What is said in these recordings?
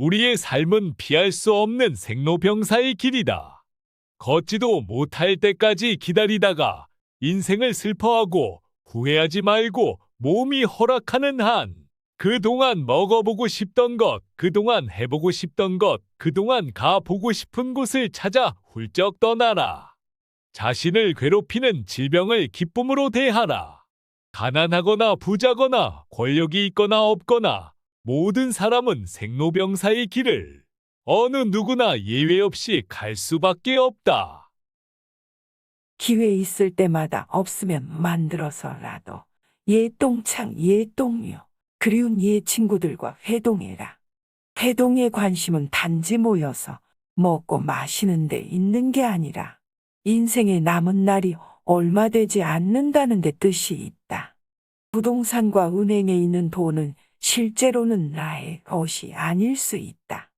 우리의 삶은 피할 수 없는 생로병사의 길이다. 걷지도 못할 때까지 기다리다가 인생을 슬퍼하고 후회하지 말고 몸이 허락하는 한 그동안 먹어보고 싶던 것, 그동안 해보고 싶던 것, 그동안 가보고 싶은 곳을 찾아 훌쩍 떠나라. 자신을 괴롭히는 질병을 기쁨으로 대하라. 가난하거나 부자거나 권력이 있거나 없거나 모든 사람은 생로병사의 길을 어느 누구나 예외 없이 갈 수밖에 없다. 기회 있을 때마다 없으면 만들어서라도 예 똥창 예 똥류 그리운 예 친구들과 회동해라. 회동의 관심은 단지 모여서 먹고 마시는 데 있는 게 아니라 인생의 남은 날이 얼마 되지 않는다는 데 뜻이 있다. 부동산과 은행에 있는 돈은 실제로는 나의 것이 아닐 수 있다.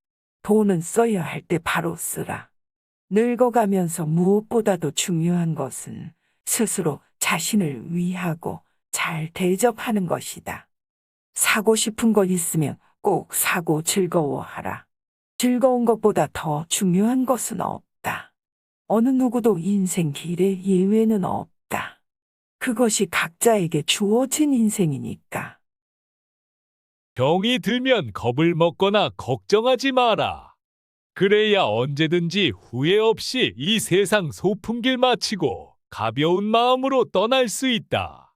돈은 써야 할 때 바로 쓰라. 늙어가면서 무엇보다도 중요한 것은 스스로 자신을 위하고 잘 대접하는 것이다. 사고 싶은 것 있으면 꼭 사고 즐거워하라. 즐거운 것보다 더 중요한 것은 없다. 어느 누구도 인생 길에 예외는 없다. 그것이 각자에게 주어진 인생이니까. 병이 들면 겁을 먹거나 걱정하지 마라. 그래야 언제든지 후회 없이 이 세상 소풍길 마치고 가벼운 마음으로 떠날 수 있다.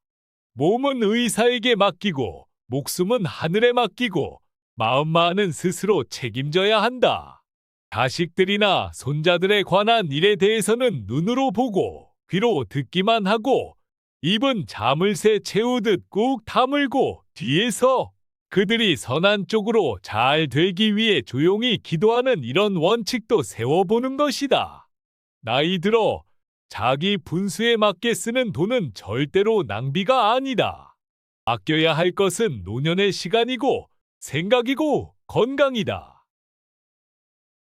몸은 의사에게 맡기고 목숨은 하늘에 맡기고 마음만은 스스로 책임져야 한다. 자식들이나 손자들에 관한 일에 대해서는 눈으로 보고 귀로 듣기만 하고 입은 자물쇠 채우듯 꾹 다물고 뒤에서 그들이 선한 쪽으로 잘 되기 위해 조용히 기도하는 이런 원칙도 세워보는 것이다. 나이 들어 자기 분수에 맞게 쓰는 돈은 절대로 낭비가 아니다. 아껴야 할 것은 노년의 시간이고 생각이고 건강이다.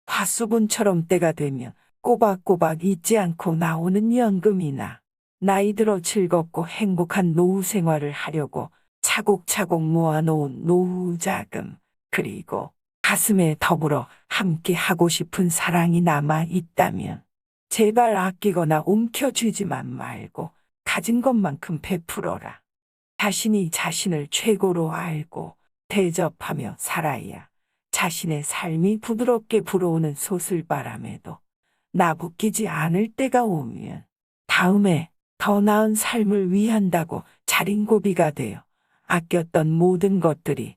화수분처럼 때가 되면 꼬박꼬박 잊지 않고 나오는 연금이나 나이 들어 즐겁고 행복한 노후 생활을 하려고 차곡차곡 모아놓은 노후 자금, 그리고 가슴에 더불어 함께 하고 싶은 사랑이 남아 있다면 제발 아끼거나 움켜쥐지만 말고 가진 것만큼 베풀어라. 자신이 자신을 최고로 알고 대접하며 살아야 자신의 삶이 부드럽게 불어오는 소슬바람에도 나부끼지 않을 때가 오면 다음에 더 나은 삶을 위한다고 자린고비가 되어 아꼈던 모든 것들이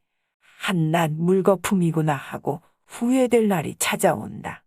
한낱 물거품이구나 하고 후회될 날이 찾아온다.